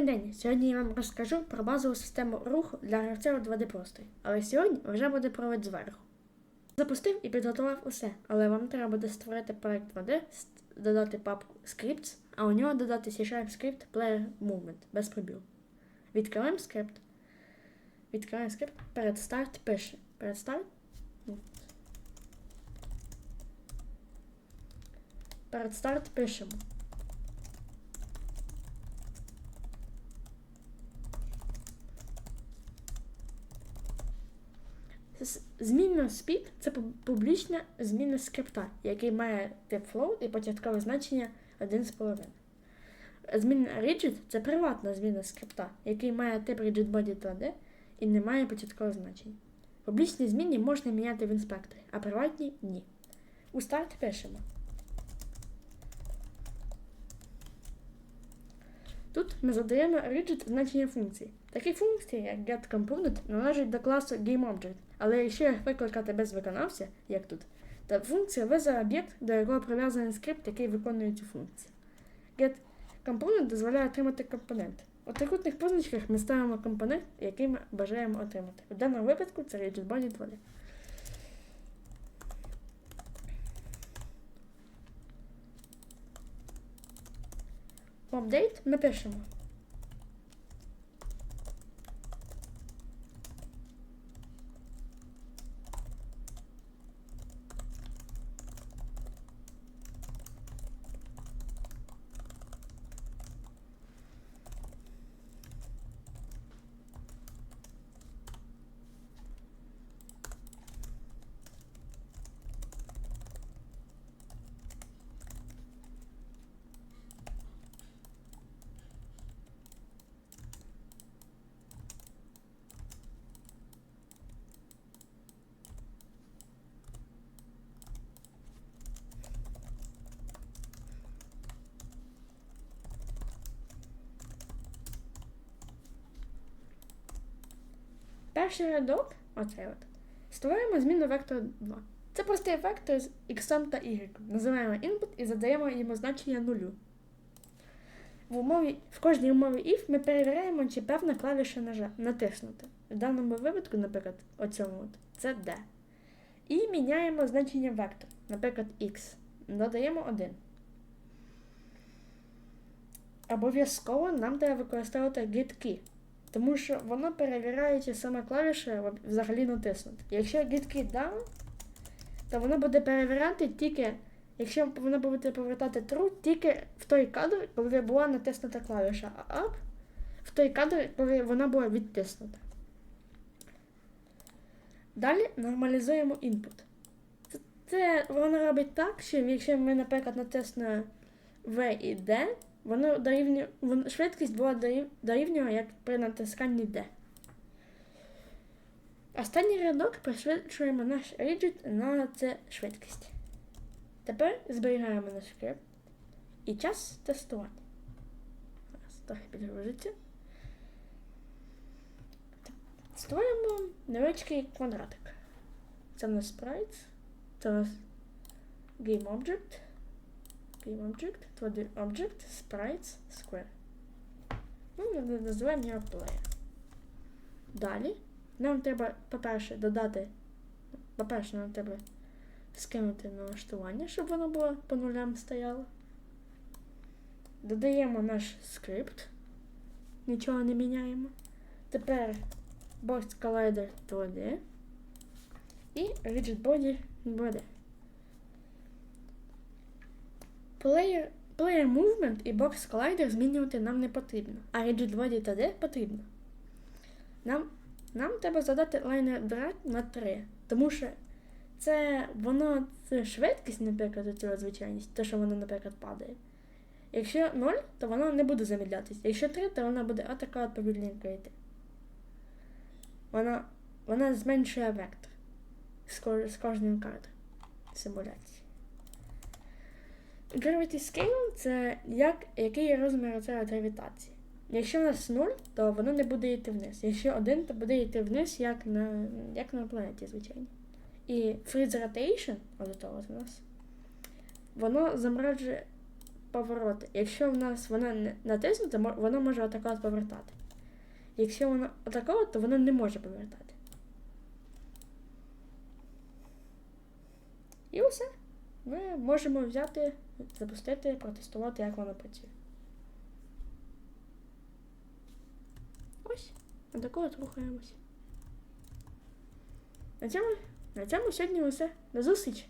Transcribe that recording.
Добрий день! Сьогодні я вам розкажу про базову систему руху для гравця у 2D просторі. Але сьогодні вже буде провід зверху. Запустив і підготував усе, але вам треба буде створити проект 2D, додати папку Scripts, а у нього додати C-Sharp Script Player Movement без пробілу. Відкриваємо скрипт. Відкриваємо скрипт. Перед старт пише. Перед старт. ну. Перед старт пишемо. Змінна speed – це публічна змінна скрипта, який має тип float і початкове значення 1,5. Змінна rigid – це приватна змінна скрипта, який має тип rigidbody 2D і не має початкового значення. Публічні змінні можна міняти в інспекторі, а приватні ні. У старт пишемо. Тут ми задаємо rigid значення функції. Такі функції, як getComponent, належать до класу GameObject, але якщо викликати без виконавця, як тут, то функція визове об'єкт, до якого прив'язаний скрипт, який виконує цю функцію. GetComponent дозволяє отримати компонент. У трикутних позначках ми ставимо компонент, який ми бажаємо отримати. В даному випадку це RigidBody 2D. В апдейт ми пишемо. Перший рядок, оцей от, створюємо зміну вектора 2. Це простий вектор з x та y. Називаємо input і задаємо йому значення нулю. В, умові, в кожній умові if ми перевіряємо, чи певна клавіша нажа- натиснута. В даному випадку, наприклад, оцьому от, це D. І міняємо значення вектора, наприклад, x. Додаємо 1. Обов'язково нам треба використовувати key. Тому що воно перевіряє, чи саме клавіша в- взагалі натиснута. Якщо git down, то воно буде перевіряти тільки, якщо воно буде повертати true, тільки в той кадр, коли була натиснута клавіша, а up в той кадр, коли вона була відтиснута. Далі нормалізуємо input. Це воно робить так, що якщо ми, наприклад, натиснемо V і D, воно дорівнює, швидкість була дорів- дорівнює, як при натисканні D. Останній рядок пришвидшуємо наш rigid на це швидкість. Тепер зберігаємо наш скрипт і час тестувати. Зараз трохи підгрузиться. Створюємо невеличкий квадратик. Це в нас sprite, це в нас GameObject. 2D Object, Sprites, Square. Ну, називаємо його Player. Далі нам треба, по-перше, додати. По-перше, нам треба скинути налаштування, щоб воно було по нулям стояло. Додаємо наш скрипт. Нічого не міняємо. Тепер Box Collider 2D і Rigid Body 2D. Player, player Movement і Box Collider змінювати нам не потрібно, а Rigid Body 2D потрібно. Нам, нам треба задати liner drag на 3, тому що це воно це швидкість, наприклад, цього звичайність, те, що воно, наприклад, падає. Якщо 0, то воно не буде замідлятися. Якщо 3, то вона буде отака от повільненько йти. Вона, вона зменшує вектор з, ко- з кожним кадром симуляції. Gravity Scale це як, який розмір цієї гравітації. Якщо у нас 0, то воно не буде йти вниз. Якщо 1, то буде йти вниз, як на, як на планеті, звичайно. І Freeze Rotation, от у нас, воно заморожує повороти. Якщо в нас вона не натиснута, вона може отако от повертати. Якщо вона отако, то вона не може повертати. І все. Ми можемо взяти, запустити, протестувати, як воно працює. Ось, отако от рухаємось. На цьому, на цьому сьогодні все. До зустрічі!